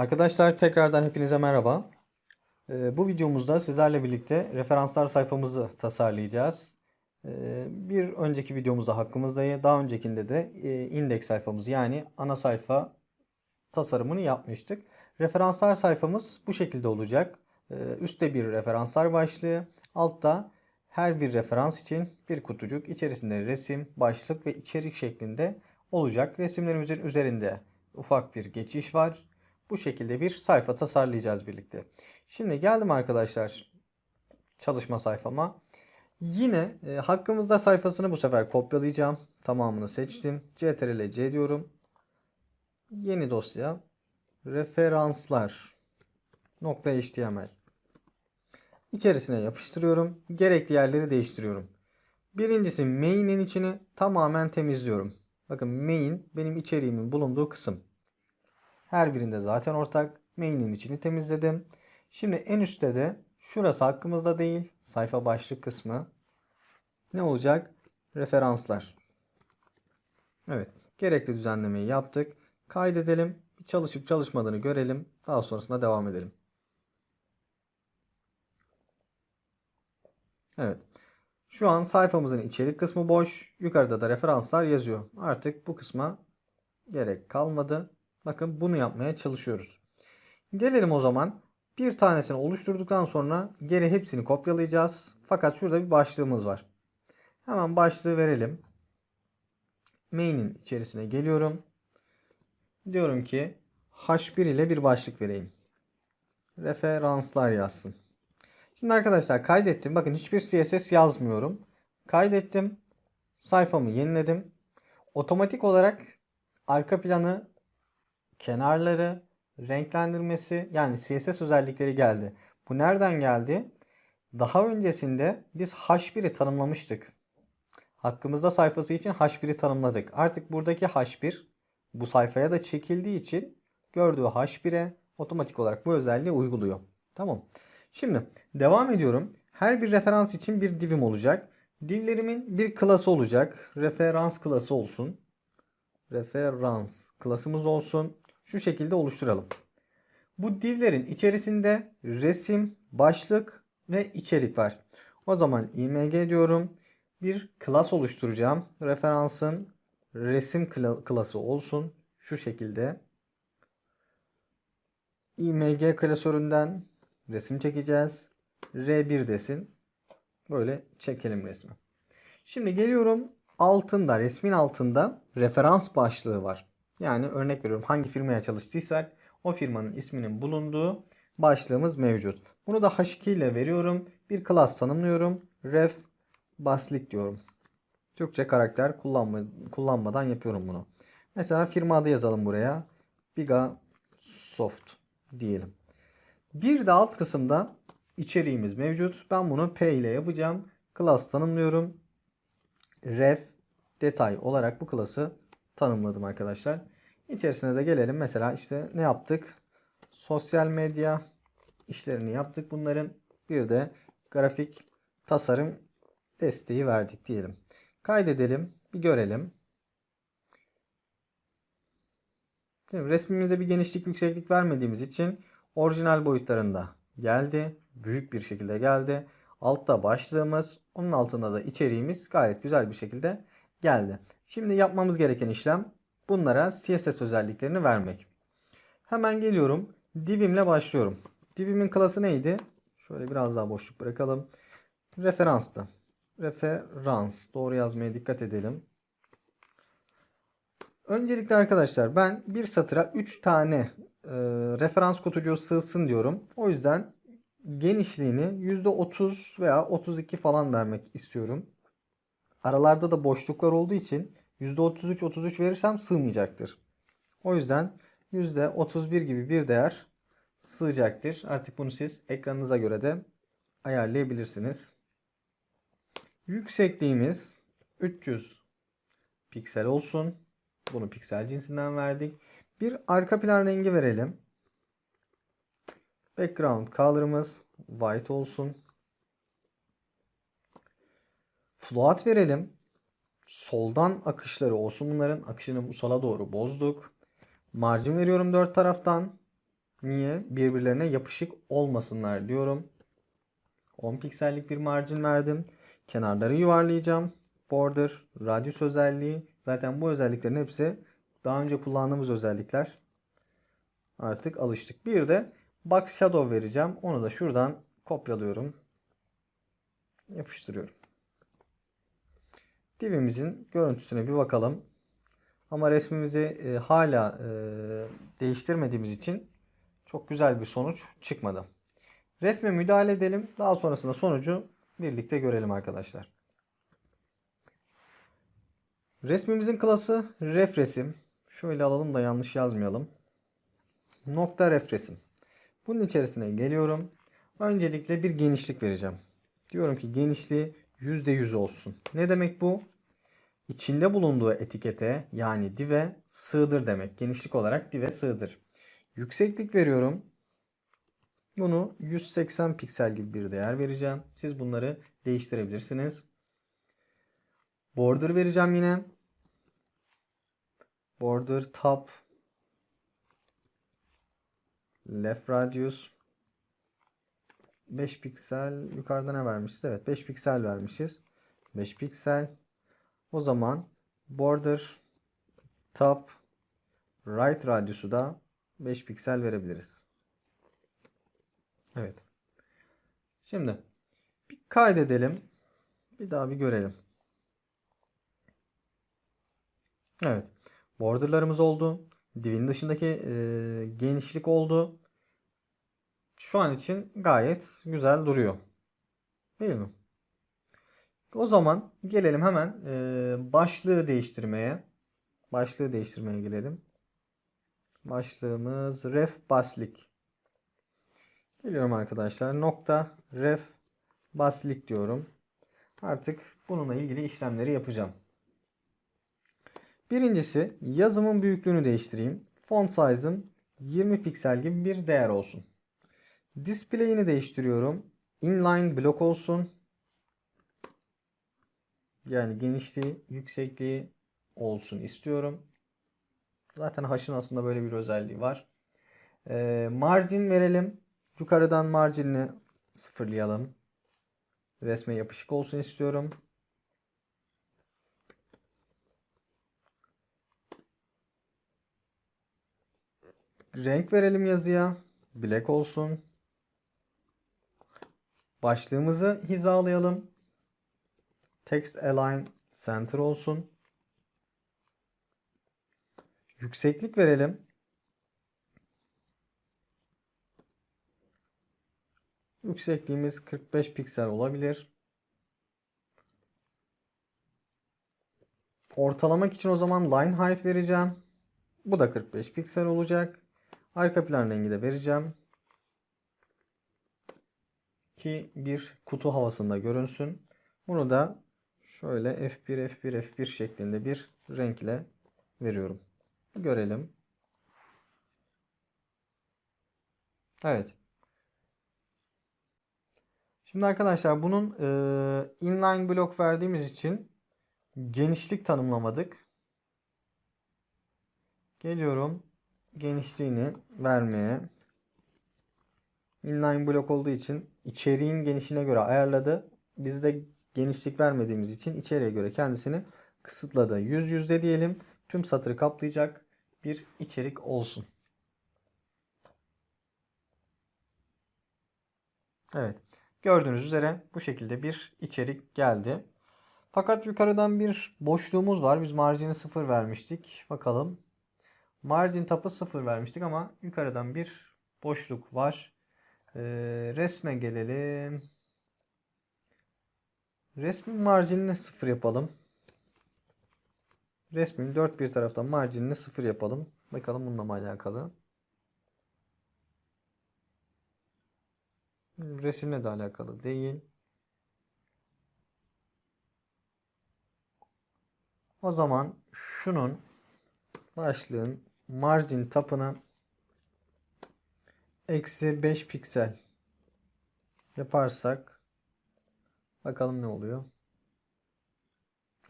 Arkadaşlar tekrardan hepinize merhaba. Ee, bu videomuzda sizlerle birlikte referanslar sayfamızı tasarlayacağız. Ee, bir önceki videomuzda hakkımızda, daha öncekinde de e, indeks sayfamız yani ana sayfa tasarımını yapmıştık. Referanslar sayfamız bu şekilde olacak. Ee, üstte bir referanslar başlığı, altta her bir referans için bir kutucuk, içerisinde resim, başlık ve içerik şeklinde olacak. Resimlerimizin üzerinde ufak bir geçiş var. Bu şekilde bir sayfa tasarlayacağız birlikte. Şimdi geldim arkadaşlar çalışma sayfama. Yine e, hakkımızda sayfasını bu sefer kopyalayacağım. Tamamını seçtim. Ctrl C diyorum. Yeni dosya. Referanslar. Nokta HTML. İçerisine yapıştırıyorum. Gerekli yerleri değiştiriyorum. Birincisi main'in içini tamamen temizliyorum. Bakın main benim içeriğimin bulunduğu kısım. Her birinde zaten ortak. Main'in içini temizledim. Şimdi en üstte de şurası hakkımızda değil. Sayfa başlık kısmı. Ne olacak? Referanslar. Evet. Gerekli düzenlemeyi yaptık. Kaydedelim. Çalışıp çalışmadığını görelim. Daha sonrasında devam edelim. Evet. Şu an sayfamızın içerik kısmı boş. Yukarıda da referanslar yazıyor. Artık bu kısma gerek kalmadı. Bakın bunu yapmaya çalışıyoruz. Gelelim o zaman. Bir tanesini oluşturduktan sonra geri hepsini kopyalayacağız. Fakat şurada bir başlığımız var. Hemen başlığı verelim. Main'in içerisine geliyorum. Diyorum ki H1 ile bir başlık vereyim. Referanslar yazsın. Şimdi arkadaşlar kaydettim. Bakın hiçbir CSS yazmıyorum. Kaydettim. Sayfamı yeniledim. Otomatik olarak arka planı, kenarları, renklendirmesi yani CSS özellikleri geldi. Bu nereden geldi? Daha öncesinde biz H1'i tanımlamıştık. Hakkımızda sayfası için H1'i tanımladık. Artık buradaki H1 bu sayfaya da çekildiği için gördüğü H1'e otomatik olarak bu özelliği uyguluyor. Tamam. Şimdi devam ediyorum. Her bir referans için bir divim olacak. Divlerimin bir klası olacak. Referans klası olsun. Referans klasımız olsun. Şu şekilde oluşturalım. Bu divlerin içerisinde resim, başlık ve içerik var. O zaman img diyorum. Bir klas oluşturacağım. Referansın resim kla- klası olsun. Şu şekilde. img klasöründen resim çekeceğiz. R1 desin. Böyle çekelim resmi. Şimdi geliyorum altında resmin altında referans başlığı var. Yani örnek veriyorum hangi firmaya çalıştıysak o firmanın isminin bulunduğu başlığımız mevcut. Bunu da H2 ile veriyorum. Bir class tanımlıyorum. Ref baslik diyorum. Türkçe karakter kullanma, kullanmadan yapıyorum bunu. Mesela firma adı yazalım buraya. Biga Soft diyelim. Bir de alt kısımda içeriğimiz mevcut. Ben bunu P ile yapacağım. Class tanımlıyorum. Ref detay olarak bu klası tanımladım arkadaşlar. İçerisine de gelelim. Mesela işte ne yaptık? Sosyal medya işlerini yaptık bunların. Bir de grafik tasarım desteği verdik diyelim. Kaydedelim. Bir görelim. Şimdi resmimize bir genişlik yükseklik vermediğimiz için orijinal boyutlarında geldi. Büyük bir şekilde geldi. Altta başlığımız, onun altında da içeriğimiz gayet güzel bir şekilde geldi. Şimdi yapmamız gereken işlem bunlara CSS özelliklerini vermek. Hemen geliyorum. Divimle başlıyorum. Divimin klası neydi? Şöyle biraz daha boşluk bırakalım. Referanstı. Referans. Doğru yazmaya dikkat edelim. Öncelikle arkadaşlar ben bir satıra 3 tane e, referans kutucuğu sığsın diyorum. O yüzden genişliğini %30 veya 32 falan vermek istiyorum. Aralarda da boşluklar olduğu için %33-33 verirsem sığmayacaktır. O yüzden %31 gibi bir değer sığacaktır. Artık bunu siz ekranınıza göre de ayarlayabilirsiniz. Yüksekliğimiz 300 piksel olsun. Bunu piksel cinsinden verdik. Bir arka plan rengi verelim. Background color'ımız white olsun. Float verelim. Soldan akışları olsun bunların. Akışını sola doğru bozduk. Margin veriyorum dört taraftan. Niye? Birbirlerine yapışık olmasınlar diyorum. 10 piksellik bir marjin verdim. Kenarları yuvarlayacağım. Border, radius özelliği. Zaten bu özelliklerin hepsi daha önce kullandığımız özellikler. Artık alıştık. Bir de box shadow vereceğim. Onu da şuradan kopyalıyorum. Yapıştırıyorum. Divimizin görüntüsüne bir bakalım. Ama resmimizi e, hala e, değiştirmediğimiz için çok güzel bir sonuç çıkmadı. Resme müdahale edelim. Daha sonrasında sonucu birlikte görelim arkadaşlar. Resmimizin klası ref resim. Şöyle alalım da yanlış yazmayalım. Nokta ref resim. Bunun içerisine geliyorum. Öncelikle bir genişlik vereceğim. Diyorum ki genişliği %100 olsun. Ne demek bu? İçinde bulunduğu etikete yani dive sığdır demek. Genişlik olarak dive sığdır. Yükseklik veriyorum. Bunu 180 piksel gibi bir değer vereceğim. Siz bunları değiştirebilirsiniz. Border vereceğim yine. Border top left radius 5 piksel yukarıda ne vermişiz? Evet 5 piksel vermişiz. 5 piksel. O zaman border top right radiusu da 5 piksel verebiliriz. Evet. Şimdi bir kaydedelim. Bir daha bir görelim. Evet. Borderlarımız oldu. Divin dışındaki e, genişlik oldu. Şu an için gayet güzel duruyor. Değil mi? O zaman gelelim hemen e, başlığı değiştirmeye. Başlığı değiştirmeye gelelim. Başlığımız ref baslik. Geliyorum arkadaşlar. Nokta ref baslik diyorum. Artık bununla ilgili işlemleri yapacağım. Birincisi yazımın büyüklüğünü değiştireyim. Font size'ım 20 piksel gibi bir değer olsun. Display'ini değiştiriyorum. Inline block olsun. Yani genişliği, yüksekliği olsun istiyorum. Zaten H'ın aslında böyle bir özelliği var. Ee, margin verelim. Yukarıdan marginini sıfırlayalım. Resme yapışık olsun istiyorum. Renk verelim yazıya. Black olsun. Başlığımızı hizalayalım. Text align center olsun. Yükseklik verelim. Yüksekliğimiz 45 piksel olabilir. Ortalamak için o zaman line height vereceğim. Bu da 45 piksel olacak. Arka plan rengi de vereceğim. Ki bir kutu havasında görünsün. Bunu da şöyle F1 F1 F1 şeklinde bir renkle veriyorum. Görelim. Evet. Şimdi arkadaşlar bunun e, inline blok verdiğimiz için genişlik tanımlamadık. Geliyorum genişliğini vermeye. Inline blok olduğu için içeriğin genişliğine göre ayarladı. Biz de genişlik vermediğimiz için içeriye göre kendisini kısıtladı. 100 yüzde diyelim. Tüm satırı kaplayacak bir içerik olsun. Evet. Gördüğünüz üzere bu şekilde bir içerik geldi. Fakat yukarıdan bir boşluğumuz var. Biz marjini 0 vermiştik. Bakalım. Margin tapı 0 vermiştik ama yukarıdan bir boşluk var. Ee, resme gelelim. Resmin marjinini 0 yapalım. Resmin dört bir taraftan marjinini 0 yapalım. Bakalım bununla mı alakalı. Resimle de alakalı değil. O zaman şunun başlığın margin tapına eksi 5 piksel yaparsak bakalım ne oluyor.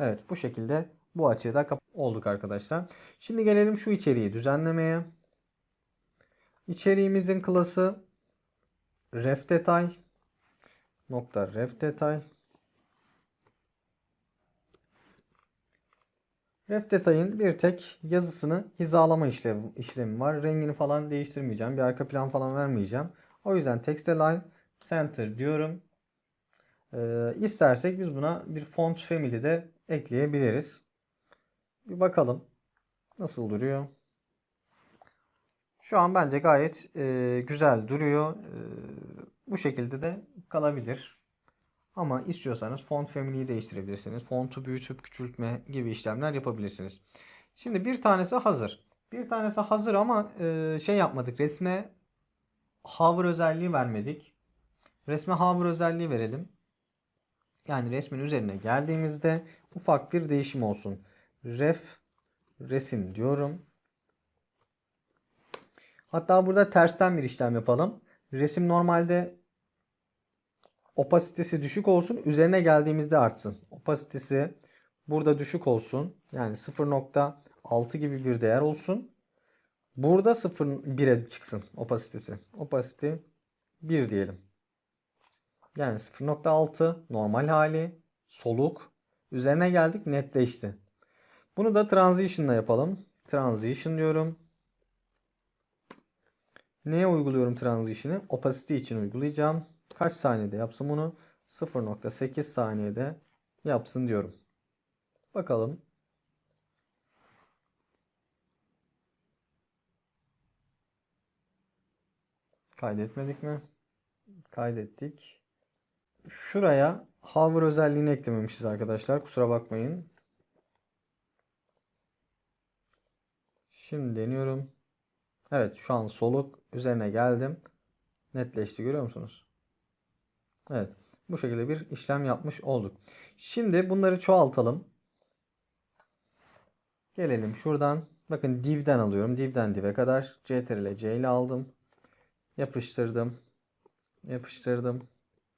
Evet bu şekilde bu açıda kap olduk arkadaşlar. Şimdi gelelim şu içeriği düzenlemeye. İçeriğimizin klası ref detay nokta ref detay Ref detayın bir tek yazısını hizalama işlemi, işlemi var. Rengini falan değiştirmeyeceğim. Bir arka plan falan vermeyeceğim. O yüzden text align center diyorum. Ee, istersek biz buna bir font family de ekleyebiliriz. Bir bakalım nasıl duruyor. Şu an bence gayet e, güzel duruyor. E, bu şekilde de kalabilir. Ama istiyorsanız font family'yi değiştirebilirsiniz. Fontu büyütüp küçültme gibi işlemler yapabilirsiniz. Şimdi bir tanesi hazır. Bir tanesi hazır ama e, şey yapmadık. Resme hover özelliği vermedik. Resme hover özelliği verelim. Yani resmin üzerine geldiğimizde ufak bir değişim olsun. Ref resim diyorum. Hatta burada tersten bir işlem yapalım. Resim normalde opasitesi düşük olsun. Üzerine geldiğimizde artsın. Opasitesi burada düşük olsun. Yani 0.6 gibi bir değer olsun. Burada 0.1'e çıksın opasitesi. Opasite 1 diyelim. Yani 0.6 normal hali. Soluk. Üzerine geldik netleşti. Bunu da transition'la yapalım. Transition diyorum. Neye uyguluyorum transition'ı? Opacity için uygulayacağım. Kaç saniyede yapsın bunu? 0.8 saniyede yapsın diyorum. Bakalım. Kaydetmedik mi? Kaydettik. Şuraya hover özelliğini eklememişiz arkadaşlar. Kusura bakmayın. Şimdi deniyorum. Evet şu an soluk üzerine geldim. Netleşti görüyor musunuz? Evet. Bu şekilde bir işlem yapmış olduk. Şimdi bunları çoğaltalım. Gelelim şuradan. Bakın div'den alıyorum. Div'den div'e kadar. Ctrl C ile aldım. Yapıştırdım. Yapıştırdım.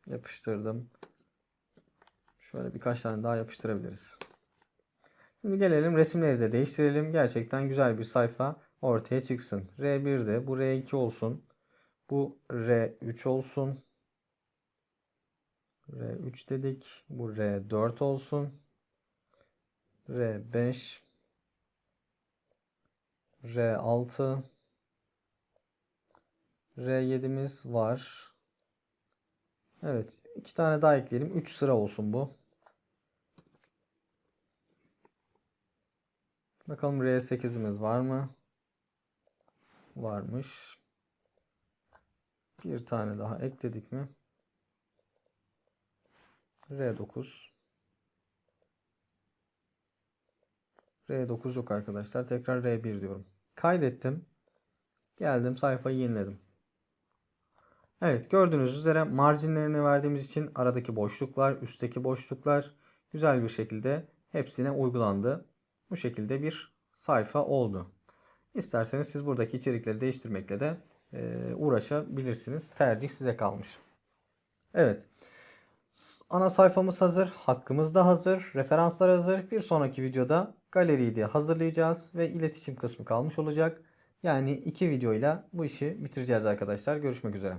Yapıştırdım. Şöyle birkaç tane daha yapıştırabiliriz. Şimdi gelelim resimleri de değiştirelim. Gerçekten güzel bir sayfa ortaya çıksın. R1'de bu R2 olsun. Bu R3 olsun. R3 dedik. Bu R4 olsun. R5 R6 R7'miz var. Evet. iki tane daha ekleyelim. 3 sıra olsun bu. Bakalım R8'imiz var mı? Varmış. Bir tane daha ekledik mi? R9 R9 yok arkadaşlar. Tekrar R1 diyorum. Kaydettim. Geldim sayfayı yeniledim. Evet gördüğünüz üzere marjinlerini verdiğimiz için aradaki boşluklar, üstteki boşluklar güzel bir şekilde hepsine uygulandı. Bu şekilde bir sayfa oldu. İsterseniz siz buradaki içerikleri değiştirmekle de e, uğraşabilirsiniz. Tercih size kalmış. Evet. Ana sayfamız hazır. Hakkımız da hazır. Referanslar hazır. Bir sonraki videoda galeriyi de hazırlayacağız ve iletişim kısmı kalmış olacak. Yani iki videoyla bu işi bitireceğiz arkadaşlar. Görüşmek üzere.